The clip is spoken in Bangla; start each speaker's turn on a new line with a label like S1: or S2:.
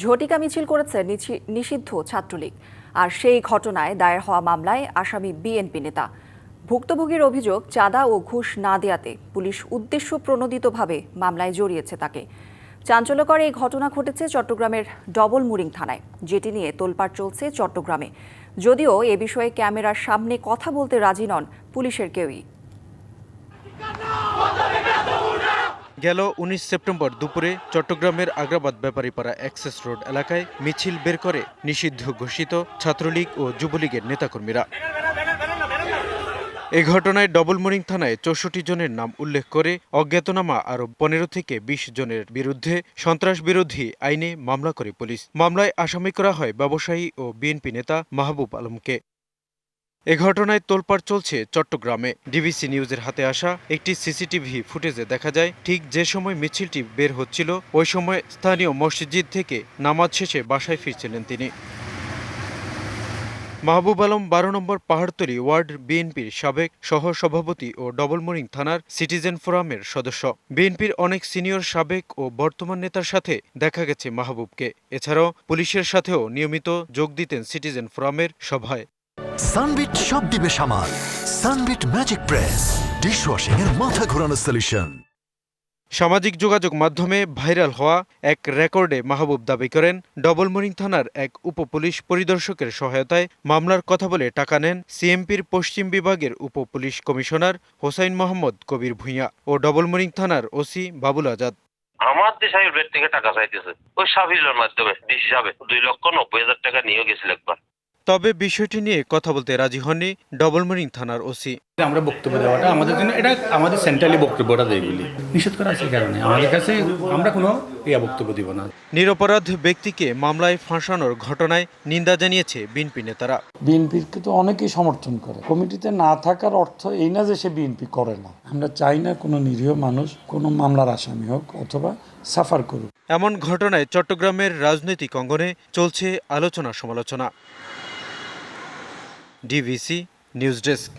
S1: ঝটিকা মিছিল করেছে নিষিদ্ধ ছাত্রলীগ। আর সেই ঘটনায় দায়ের হওয়া মামলায় আসামি বিএনপি নেতা। ভুক্তভোগীর অভিযোগ, চাঁদা ও ঘুষ না দেয়াতে পুলিশ উদ্দেশ্য প্রণোদিতভাবে মামলায় জড়িয়েছে তাকে। চাঞ্চল্যকর এই ঘটনা ঘটেছে চট্টগ্রামের ডবল মুরিং থানায়, যেটি নিয়ে তোলপাড় চলছে চট্টগ্রামে। যদিও এ বিষয়ে ক্যামেরার সামনে কথা বলতে রাজি নন পুলিশের কেউই।
S2: গেল উনিশ সেপ্টেম্বর দুপুরে চট্টগ্রামের আগ্রাবাদ ব্যাপারীপাড়া অ্যাক্সেস রোড এলাকায় মিছিল বের করে নিষিদ্ধ ঘোষিত ছাত্রলীগ ও যুবলীগের নেতাকর্মীরা। এ ঘটনায় ডবল মোরিং থানায় চৌষট্টি জনের নাম উল্লেখ করে অজ্ঞাতনামা আরও পনেরো থেকে বিশ জনের বিরুদ্ধে সন্ত্রাস বিরোধী আইনে মামলা করে পুলিশ। মামলায় আসামি করা হয় ব্যবসায়ী ও বিএনপি নেতা মাহবুব আলমকে। এ ঘটনায় তোলপাড় চলছে চট্টগ্রামে। ডিবিসি নিউজের হাতে আসা একটি সিসিটিভি ফুটেজে দেখা যায়, ঠিক যে সময় মিছিলটি বের হচ্ছিল, ওই সময় স্থানীয় মসজিদ থেকে নামাজ শেষে বাসায় ফিরছিলেন তিনি। মাহবুব আলম বারো নম্বর পাহাড়তলি ওয়ার্ড বিএনপির সাবেক সহ সভাপতি ও ডবলমোরিং থানার সিটিজেন ফোরামের সদস্য। বিএনপির অনেক সিনিয়র সাবেক ও বর্তমান নেতার সাথে দেখা গেছে মাহবুবকে। এছাড়াও পুলিশের সাথেও নিয়মিত যোগ দিতেন সিটিজেন ফোরামের সভায়।
S3: সানবিট সব দিবে সামাল। সানবিট ম্যাজিক প্রেস ডিশওয়াশিং এর মাথা ঘোরানো সলিউশন
S2: সামাজিক যোগাযোগ মাধ্যমে ভাইরাল হওয়া এক রেকর্ডে মাহবুব দাবি করেন ডবলমোরিং থানার এক উপপুলিশ পরিদর্শকের সহায়তায় মামলার কথা বলে টাকা নেন সিএমপির পশ্চিম বিভাগের উপপুলিশ কমিশনার হোসাইন মোহাম্মদ কবির ভূঁইয়া ও ডবলমোরিং থানার ওসি বাবুল আজাদ।
S4: আমার দেশ আমি বেড থেকে টাকা চাইতেছে। ওই সাফিলের মাধ্যমে হিসাবে দুই লক্ষ নব্বই হাজার টাকা নিয়ে গেছিল একবার।
S2: তবে বিষয়টি নিয়ে কথা বলতে রাজি হননি ডবলমোরিং থানার ওসি।
S5: আমরা বক্তব্য দেওয়াটা আমাদের জন্য এটা আমাদের সেন্ট্রালি বক্তব্যটা দেয় বলি নিষেধ করা আছে কারণে। আমাদের কাছে আমরা কোনো ইয়া বক্তব্য দিব না।
S2: নিরপরাধ ব্যক্তিকে মামলায় ফাঁসানোর ঘটনায় নিন্দা জানিয়েছে বিএনপি নেতারা।
S6: বিএনপিকে তো অনেকেই সমর্থন করে। কমিটিতে না থাকার অর্থ এই না যে সে বিএনপি করে না। আমরা চাই না কোনো নিরীহ মানুষ কোনো মামলার আসামি হোক অথবা সাফার করুক।
S2: এমন ঘটনায় চট্টগ্রামের রাজনৈতিক অঙ্গনে চলছে আলোচনা সমালোচনা। DVC news desk